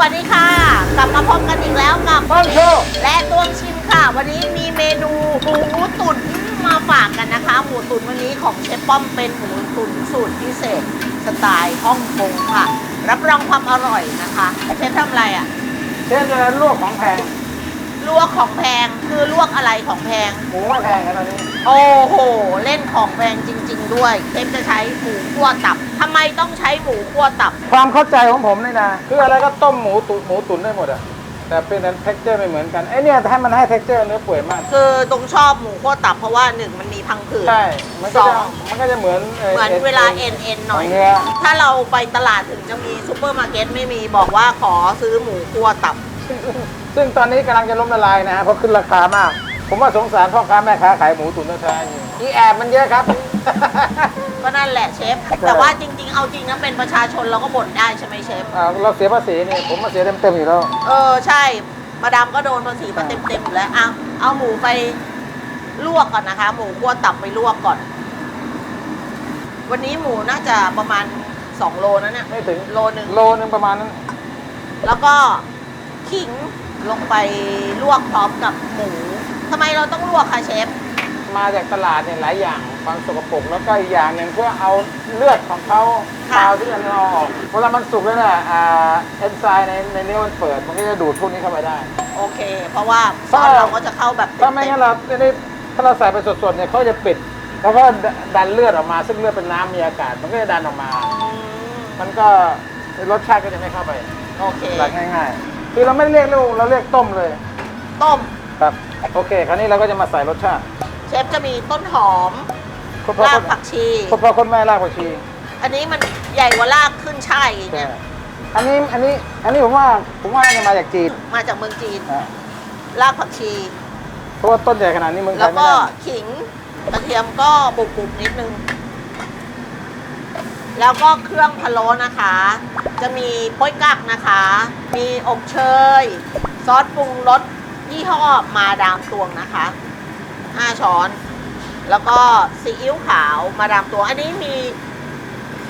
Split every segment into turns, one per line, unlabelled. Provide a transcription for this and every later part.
วัสดีค่ะ กลับมาพบกันอีกแล้วกับ
บ้านโชว์
และตวงชิมค่ะ วันนี้มีเมนูหมูตุ๋นมาฝากกันนะคะ หมูตุ๋นวันนี้ของเชฟป้อมเป็นหมูตุ๋นสูตรพิเศษ สไตล์ฮ่องกงค่ะ รับรองความอร่อยนะคะเชฟทำอะไรอะ่ะ
เช่นจะลวกของแพง
ลวกของแพงคือลวกอะไรของแพง
หมูไม่แพงกันตอนนี้
โอ้โห เล่นของแพงจริง ๆ ด้วยเชฟจะใช้หมูคั่วตับทำไมต้องใช้หมูคั่วตับ
ความเข้าใจของผมนี่นะคืออะไรก็ต้มหมูตุ๋นหมูตุ๋นได้หมดอะแต่เป็นนั้นเท็กเจอร์ไม่เหมือนกันไอเนี่ยให้มันให้เท็กเจอร์เนื้อเปื่อยมาก
คือตรงชอบหมูคั่วตับเพราะว่าหนึ่งมันมีพังผืด
ใช่มันก็
ส
จะ
อง
มันก็จะเหมือน
เหมือนเวลาเอ็นเอ็นหน่อย
เนื้อ
ถ้าเราไปตลาดถึงจะมีซูเปอร์มาร์เก็ตไม่มีบอกว่าขอซื้อหมูคั่วตับ
ซึ่งซึ่งตอนนี้กำลังจะล้มละลายนะฮะเพราะขึ้นราคามาก ผมว่าสงสารพ่อค้าแม่ค้าขายหมูตุ๋นแท้ๆอยู่อีแอบมันเยอะครับ
ก็นั่นแหละเชฟ แต่ว่าจริง ๆ เอาจริงนะเป็นประชาชนเราก็บ่นได้ใช่ไหมเชฟ
อ่าเราเสียภาษีนี่ผมมาเสียเต็มๆอยู่แล้ว
เออใช่ มาดามก็โดนภาษีมาเต็มๆอยู่แล้วเอาเอาหมูไปลวกก่อนนะคะ หมูคั่วตับไปลวกก่อน วันนี้หมูน่าจะประมาณ2โลนะเนี่ย
ไม่ถึง
โลหนึ่ง
โลนึงประมาณนั้น
แล้วก็ขิง ลงไปลวกพร้อมกับหมูทำไมเราต้องลวกคะเชฟ
มาจากตลาดเนี่ยหลายอย่างความสกปรกแล้วก็อีกอย่างหนึ่งเพื่อเอาเลือดของเขา
ค่ะ
คาวที่มันเอาออกเวลามันสุกแล้วเนี่ยอ่าเอนไซม์ในในเนื้อมันเปิด มันก็จะดูดพวกนี้เข้าไปได้
โอเค เพราะว่าซอส
ถ้า
เราก็จะเข้าแบบ
ถ้าไม่งั้นเราไม่ได้ถ้าเราใส่ไปสดๆเนี่ยเขาจะปิด แล้วก็ดันเลือดออกมา ซึ่งเลือดเป็นน้ำมีอากาศ มันก็จะดันออกมา
อืม
มันก็รสชาติก็จะไม่เข้าไป
โอเค
หลักง่ายๆ คือเราไม่เรียกลูกเราเรียกต้มเลย
ต้ม
ครับ โอเค คราวนี้เราก็จะมาใส่รสชาติ
เชฟจะมีต้นหอม
คุณพ่อ
ราก
คุณ
ผักชี
คุณพ่อคุณแม่รากผักชี
อันนี้มันใหญ่กว่ารากขึ้นช่ายอีก
ใช่
เนี่ย
อันนี้อันนี้อันนี้ผมว่าผมว่าจะมาจากจีน
มาจากเมืองจีน
นะ
รากผักชี
เพราะว่าต้นใหญ่ขนาดนี้เมืองไท
แล้ว
ยไม่
ก็
ได้
ขิงกระเทียมก็บุบๆนิดนึง แล้วก็เครื่องพะโล้นะคะ จะมีโป้ยกักนะคะ มีอบเชย ซอสปรุงรสยี่ห้อมาดามตวงนะคะ 5 ช้อน แล้วก็ซีอิ๊วขาวมาดามตวง อันนี้มี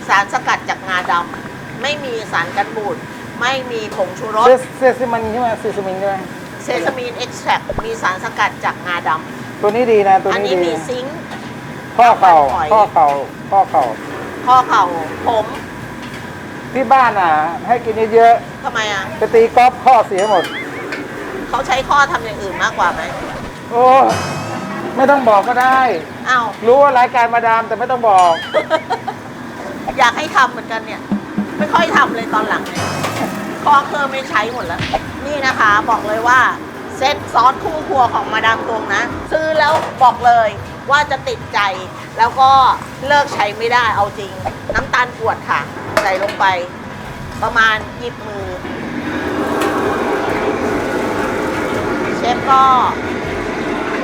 สารสกัดจากงาดำไม่มีสารกันบูด ไม่มีผงชูรส
เซเซซิมันใช่ไหมเซซิมินใช่ไหม
เซซามีนเอ็กซ์แทรมีสารสกัดจากงาดำ
ตัวนี้ดีนะ ตัว
อัน
นี้
นี้
ดี
มีซิงค์
ข้อเข่า
หอย
ข้อเข่าข้อเข่า
ข้อเข่าผม
ที่บ้านอะ ให้กินเยอะ
ทำไมอะ
ๆไปตีกอล์ฟข้อเสียหมด
เขาใช้ข้อทำอย่างอื่นมากกว่าไหม
โอ้ไม่ต้องบอกก็ได้
อ้าว
รู้ว่ารายการมาดามแต่ไม่ต้องบอก
อยากให้ทำเหมือนกันเนี่ย ไม่ค่อยทำเลยตอนหลังเนี่ยข้อเครื่องไม่ใช้หมดแล้ว นี่นะคะบอกเลยว่า เซตซอสคู่ครัวของมาดามตวงนะ ซื้อแล้วบอกเลย ว่าจะติดใจ แล้วก็เลิกใช้ไม่ได้เอาจริง น้ำตาลกวดค่ะ ใส่ลงไป ประมาณหยิบมือ เชฟก็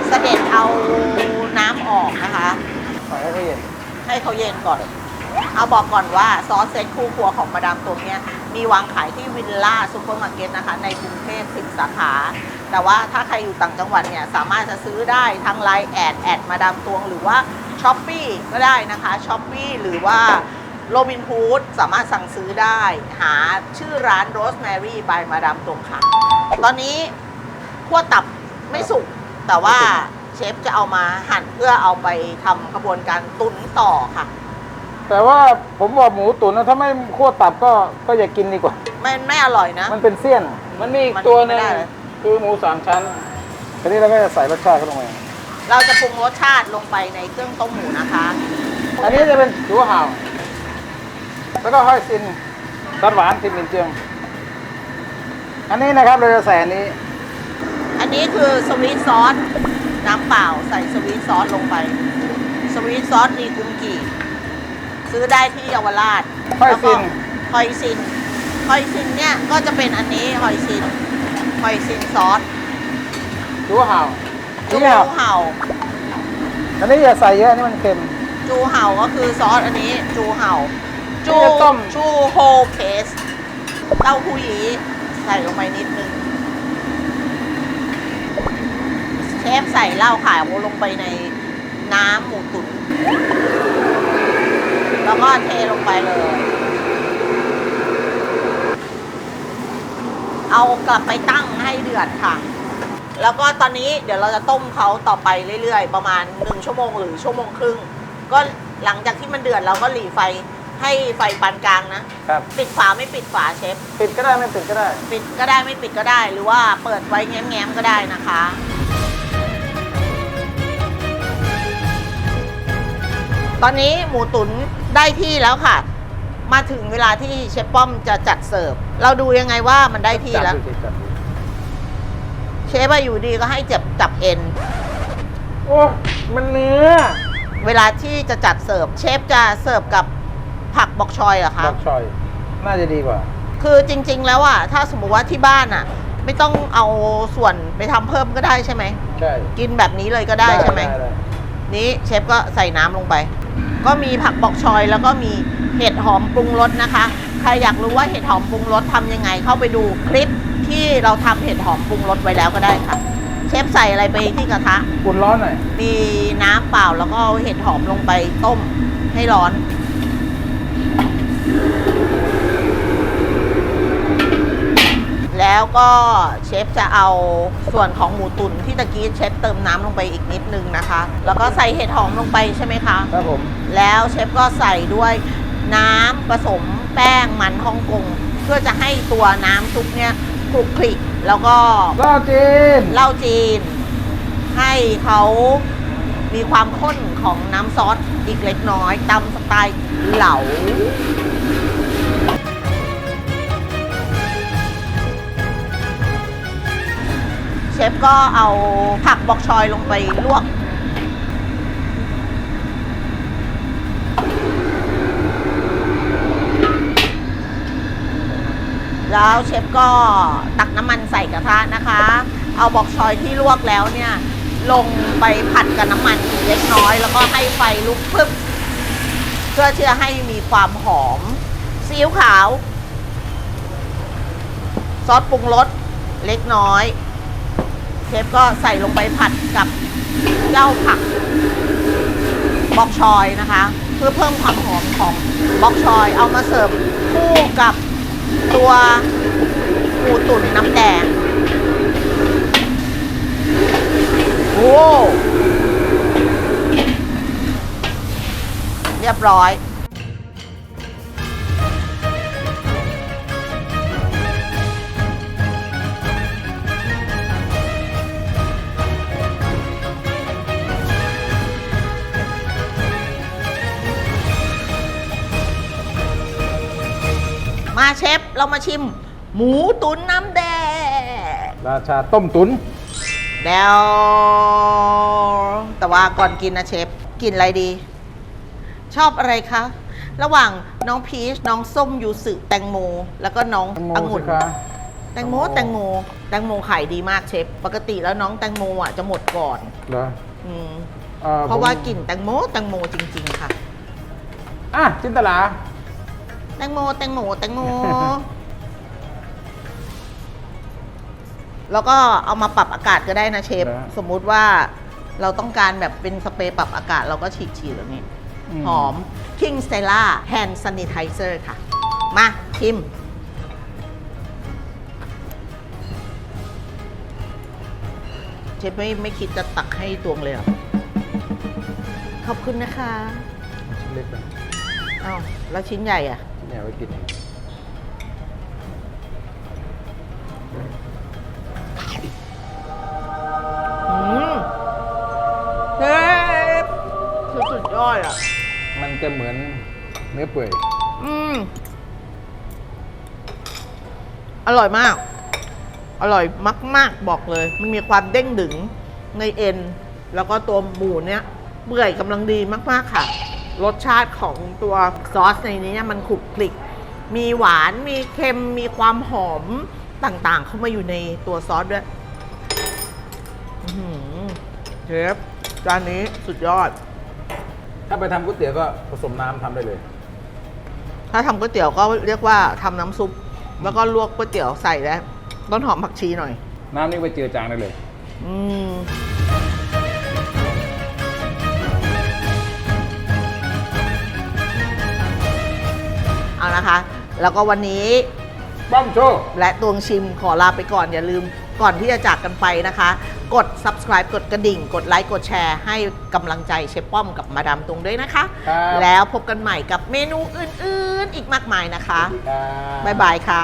เสด็จเอาน้ำออกนะคะ
ให้เขาเย็น
ให้เขาเย็นก่อน เอาบอกก่อนว่าซอสเซ็ตคู่ครัวของมาดามตัวเนี้ยมีวางขายที่วินล่าซูเปอร์มาร์เก็ตนะคะ ในกรุงเทพ10สาขา แต่ว่าถ้าใครอยู่ต่างจังหวัดเนี่ยสามารถจะซื้อได้ทางไลน์แอดแอดมาดามตวงหรือว่าช้อปปีก็ได้นะคะช้อปปีหรือว่าโรบินฮูดสามารถสั่งซื้อได้ หาชื่อร้านโรสแมรี่บายมาดามตวงค่ะ ตอนนี้ขั้วตับไม่สุก แต่ว่าเชฟจะเอามาหั่นเพื่อเอาไปทำกระบวนการตุ๋นต่อค่ะ
แต่ว่าผมบอกหมูตุ๋นนะถ้าไม่คั่วตับก็ก็อย่ากินดีกว่า
มันไม่อร่อยนะ
มันเป็นเสี้ยน มันมีอีก
มัน
ตัวหนึง
ไม่ได้เลย
คือหมูสามชั้น ทีนี้เราก็จะใส่รสชาติเข้าลงไป
เราจะปรุงรสชาติลงไปในเครื่องต้มหมูนะคะ
อันนี้จะเป็นผิวห่าวแล้วก็ห้อยซินรสหวานซินมินเจียงอันนี้นะครับเราจะใส่อันนี้
อันนี้คือสวีทซอสน้ำเปล่าใส่สวีทซอสลงไป สวีทซอสนีกุมกีซื้อได้ที่เยาวราช
ห้อยซิน
หอยซินหอยซินเนี่ยก็จะเป็นอันนี้หอยซิน หอยซินซอส
ผิวห่าว
จู
นี่ครับ
เห่า
อันนี้อย่าใส่เยอะอันนี้มันเค็ม
จูเห่าก็คือซอสอันนี้จูเห่าจู
นี่จะต้ม
จูโฮเพสเต้าหู้ยี้ใส่ลงไปนิดนึงเชฟใส่เหล้าขาวลงไปในน้ำหมูตุ๋นแล้วก็เทลงไปเลย เอากลับไปตั้งให้เดือดค่ะ แล้วก็ตอนนี้เดี๋ยวเราจะต้มเขาต่อไปเรื่อยๆ ประมาณ 1 ชั่วโมงหรือชั่วโมงครึ่ง ก็หลังจากที่มันเดือดเราก็หลีไฟให้ไฟปานกลางนะ
ครับ
ปิดฝาไม่ปิดฝาเชฟ
ปิดก็ได้ไม่ปิดก็ได้
ปิดก็ได้ไม่ปิดก็ได้ หรือว่าเปิดไว้แง้มๆก็ได้นะคะ ตอนนี้หมูตุ๋นได้ที่แล้วค่ะ มาถึงเวลาที่เชฟป้อมจะจัดเสิร์ฟ เราดูยังไงว่ามันได้ที่แล้ว
จับดูสิจับดู
เชฟอะอยู่ดีก็ให้จับจับเอ็น
โอ้มันเนื้อ
เวลาที่จะจัดเสิร์ฟ เชฟจะเสิร์ฟกับผักบอกชอยเหรอคะ
บักชอย น่าจะดีกว่า
คือจริง ๆ แล้วอะถ้าสมมุติว่าที่บ้านอะ ไม่ต้องเอาส่วนไปทำเพิ่มก็ได้ใช่ไหม
ใช่
กินแบบนี้เลยก็ได้ใช่ไหม
ด้
นี้เชฟก็ใส่น้ำลงไป ก็มีผักบอกชอยแล้วก็มี เห็ดหอมปรุงรสนะคะ ใครอยากรู้ว่าเห็ดหอมปรุงรสทำยังไง เข้าไปดูคลิปที่เราทำเห็ดหอมปรุงรสไว้แล้วก็ได้ค่ะ เชฟใส่อะไรไปที่กระทะ
อุ่นร้อนหน่อย
มีน้ำเปล่าแล้วก็เอาเห็ดหอมลงไปต้มให้ร้อน แล้วก็เชฟจะเอาส่วนของหมูตุ๋นที่ตะกี้เชฟเติมน้ำลงไปอีกนิดนึงนะคะ แล้วก็ใส่เห็ดหอมลงไปใช่ไหมคะ
ครับผม
แล้วเชฟก็ใส่ด้วย น้ำผสมแป้งมันฮ่องกงเพื่อจะให้ตัวน้ำซุปเนี่ยคลุกคลิกแล้วก็
ล่าจีน
เหล้าจีน ให้เขามีความข้นของน้ำซอสอีกเล็กน้อยตามสไตล์เหลาเชฟก็เอาผักบอกชอยลงไปลวก แล้วเชฟก็ตักน้ำมันใส่กระทะนะคะ เอาบอกชอยที่ลวกแล้วเนี่ย ลงไปผัดกับน้ำมันเล็กน้อย แล้วก็ให้ไฟลุกพึบเพื่อที่จะให้มีความหอมซีอิ๊วขาว ซอสปรุงรสเล็กน้อย เชฟก็ใส่ลงไปผัดกับเจ้าผักบอกชอยนะคะ เพื่อเพิ่มความหอมของบอกชอย เอามาเสิร์ฟคู่กับ ตัวหมูตุ๋นน้ำแดง โอ้เรียบร้อย เชฟ เรามาชิม หมูตุ๋นน้ำแดง
ราชาต้มตุ๋น
แล้วแต่ว่าก่อนกินนะเชฟ กินอะไรดี ชอบอะไรคะ ระหว่างน้องพีช น้องส้มยูสึแตงโม แล้วก็น้อง
แตงโม
องุ่น
สิคะ
แตงโม แตงโม แตงโมขายดีมากเชฟ ปกติแล้วน้องแตงโมอะจะหมดก่อน
เหรอ
อืม
อ่อ
เพราะ
ผม
ว่ากลิ่นแตงโม แตงโมจริง ๆ ค่ะ
อะจินตลา
แตงโมแตงโมแตงโม แล้วก็เอามาปรับอากาศก็ได้นะเชฟสมมุติว่าเราต้องการแบบเป็นสเปรย์ปรับอากาศเราก็ฉีดฉีดแบบนี้ หอม King Stella Hand Sanitizer ค่ะ มาชิม เชฟไม่ไม่คิดจะตักให้ตวงเลยเหรอขอบคุณนะคะ
ชิ้นเล็กไป
อ้าวแล้วชิ้นใหญ่อะ
ชิ้นใหญ่ไว้กินเอง
อืมเชฟคือสุดยอดอะ
มันจะเหมือนเนื้อเปื่อย
อืม อร่อยมาก อร่อยมาก ๆ บอกเลย มันมีความเด้งดึงในเอ็น แล้วก็ตัวหมูเนี้ยเปื่อยกำลังดีมาก ๆ ค่ะ รสชาติของตัวซอสในนี้เนี่ยมันคลุกคลิก มีหวานมีเค็มมีความหอมต่างๆ เข้ามาอยู่ในตัวซอสด้วยอื้อหือเชฟจานนี้สุดยอด
ถ้าไปทำก๋วยเตี๋ยวก็ผสมน้ำทำได้เลย
ถ้าทำก๋วยเตี๋ยวก็เรียกว่าทำน้ำซุป แล้วก็ลวกก๋วยเตี๋ยวใส่แล้วต้นหอมผักชีหน่อย
น้ำนี่ไปเจือจางได้เลย
อืม เอานะคะ แล้วก็วันนี้
ป้อมโชว์
และตวงชิมขอลาไปก่อนอย่าลืมก่อนที่จะจากกันไปนะคะ กด subscribe กดกระดิ่ง กดไลค์กดแชร์ให้กำลังใจเชฟป้อมกับมาดามตวงด้วยนะคะ
ครับ
แล้วพบกันใหม่กับเมนูอื่นๆ อีกมากมายนะคะ
ครับ
บ๊ายบายค่ะ